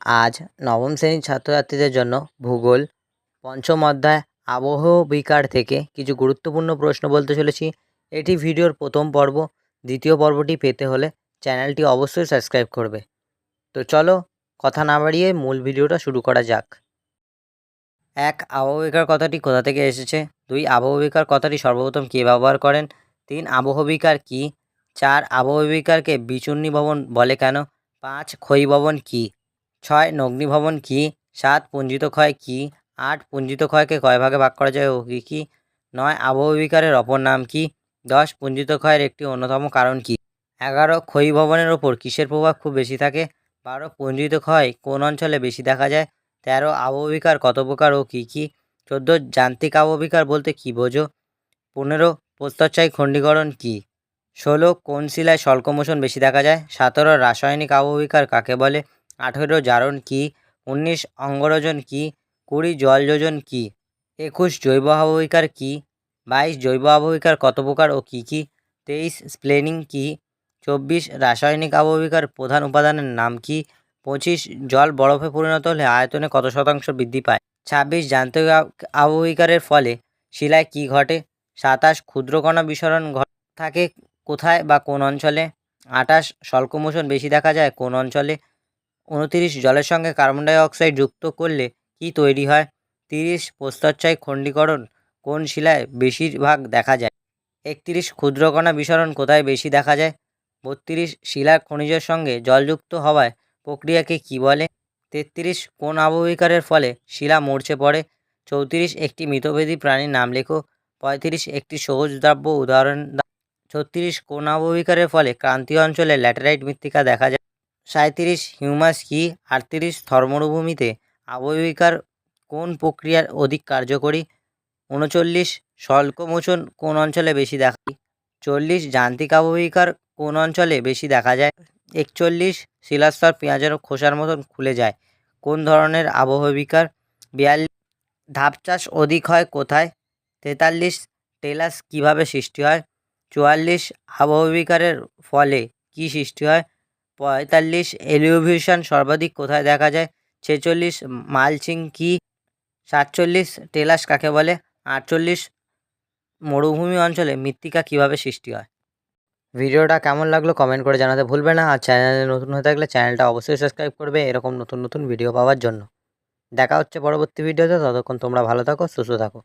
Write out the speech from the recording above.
আজ নবম শ্রেণির ছাত্রছাত্রীদের জন্য ভূগোল পঞ্চম অধ্যায় আবহবিকার থেকে কিছু গুরুত্বপূর্ণ প্রশ্ন বলতে চলেছি। এটি ভিডিওর প্রথম পর্ব। দ্বিতীয় পর্বটি পেতে হলে চ্যানেলটি অবশ্যই সাবস্ক্রাইব করবে। তো চলো কথা না বাড়িয়ে মূল ভিডিওটা শুরু করা যাক। এক আবহবিকার কথাটি কোথা থেকে এসেছে? দুই আবহবিকার কথাটি সর্বপ্রথম কে ব্যবহার করেন? তিন আবহবিকার কী? চার আবহবিকারকে বিচূর্ণী ভবন বলে কেন? পাঁচ ক্ষয়ী ভবন কী? ছয় নগ্নি ভবন কী? সাত পুঞ্জিত ক্ষয় কী? আট পুঞ্জিত ক্ষয়কে কয় ভাগে ভাগ করা যায় ও কী কী? নয় আবহবিকারের অপর নাম কী? দশ পুঞ্জিত ক্ষয়ের একটি অন্যতম কারণ কী? এগারো ক্ষয়ী ভবনের ওপর কিসের প্রভাব খুব বেশি থাকে? বারো পুঞ্জিত ক্ষয় কোন অঞ্চলে বেশি দেখা যায়? তেরো আবহবিকার কত প্রকার ও কী কী? চোদ্দ যান্ত্রিক আবহবিকার বলতে কী বোঝো? পনেরো প্রস্তরচায়ী খণ্ডীকরণ কী? ষোলো কোন শিলায় স্বল্পমোচন বেশি দেখা যায়? সতেরো রাসায়নিক আবহবিকার কাকে বলে? আঠেরো জারণ কী, উনিশ অঙ্গরোজন কী, কুড়ি জল যোজন কী, একুশ জৈব আবহবিকার কী, বাইশ জৈব আবহবিকার কত প্রকার ও কী কী, তেইশ স্প্লেনিং কী, চব্বিশ রাসায়নিক আবহবিকার প্রধান উপাদানের নাম কী, পঁচিশ জল বরফে পরিণত হলে আয়তনে কত শতাংশ বৃদ্ধি পায়, ছাব্বিশ যান্ত্রিক আবহিকারের ফলে শিলায় কী ঘটে, সাতাশ ক্ষুদ্রকণা বিসরণ ঘ- থাকে কোথায় বা কোন অঞ্চলে আটাশ স্বল্পমোচন বেশি দেখা যায় কোন অঞ্চলে উনতিরিশ জলের সঙ্গে কার্বন ডাই অক্সাইড যুক্ত করলে কী তৈরি হয়? তিরিশ প্রস্তরচায়ী খণ্ডীকরণ কোন শিলায় বেশিরভাগ দেখা যায়? একত্রিশ ক্ষুদ্রকণা বিসরণ কোথায় বেশি দেখা যায়? বত্রিশ শিলার খনিজের সঙ্গে জলযুক্ত হওয়ায় প্রক্রিয়াকে কী বলে? তেত্রিশ কোন আবহবিকারের ফলে শিলা মরচে পড়ে? চৌত্রিশ একটি মৃতভেদী প্রাণীর নাম লেখো। পঁয়ত্রিশ একটি সহজ দ্রাব্য উদাহরণ ছত্রিশ কোন আবহবিকারের ফলে ক্রান্তীয় অঞ্চলে ল্যাটেরাইট মৃত্তিকা দেখা যায়? সাঁইত্রিশ হিউমাস কি আটত্রিশ থর্মরুভূমিতে আবহবিকার কোন প্রক্রিয়ার অধিক কার্যকরী? উনচল্লিশ স্বল্পমোচন কোন অঞ্চলে বেশি দেখা চল্লিশ যান্ত্রিক আবহবিকার কোন অঞ্চলে বেশি দেখা যায়? একচল্লিশ শিলাস্তর পেঁয়াজের খোসার মতন খুলে যায়। কোন ধরনের আবহবিকার বিয়াল্লিশ ধাপ চাষ অধিক হয় কোথায়? তেতাল্লিশ টেলাস কীভাবে সৃষ্টি হয়? চুয়াল্লিশ আবহবিকারের ফলে কী সৃষ্টি হয়? পঁয়তাল্লিশ এলিভিশন সর্বাধিক কোথায় দেখা যায়? ছেচল্লিশ মালচিং কি? সাতচল্লিশ টেলাস কাকে বলে? আটচল্লিশ মরুভূমি অঞ্চলে মৃত্তিকা কীভাবে সৃষ্টি হয়? ভিডিওটা কেমন লাগল কমেন্ট করে জানাতে ভুলবে না। আর চ্যানেলে নতুন হয়ে থাকলে চ্যানেলটা অবশ্যই সাবস্ক্রাইব করবে এরকম নতুন নতুন ভিডিও পাওয়ার জন্য। দেখা হচ্ছে পরবর্তী ভিডিওতে। ততক্ষণ তোমরা ভালো থাকো, সুস্থ থাকো।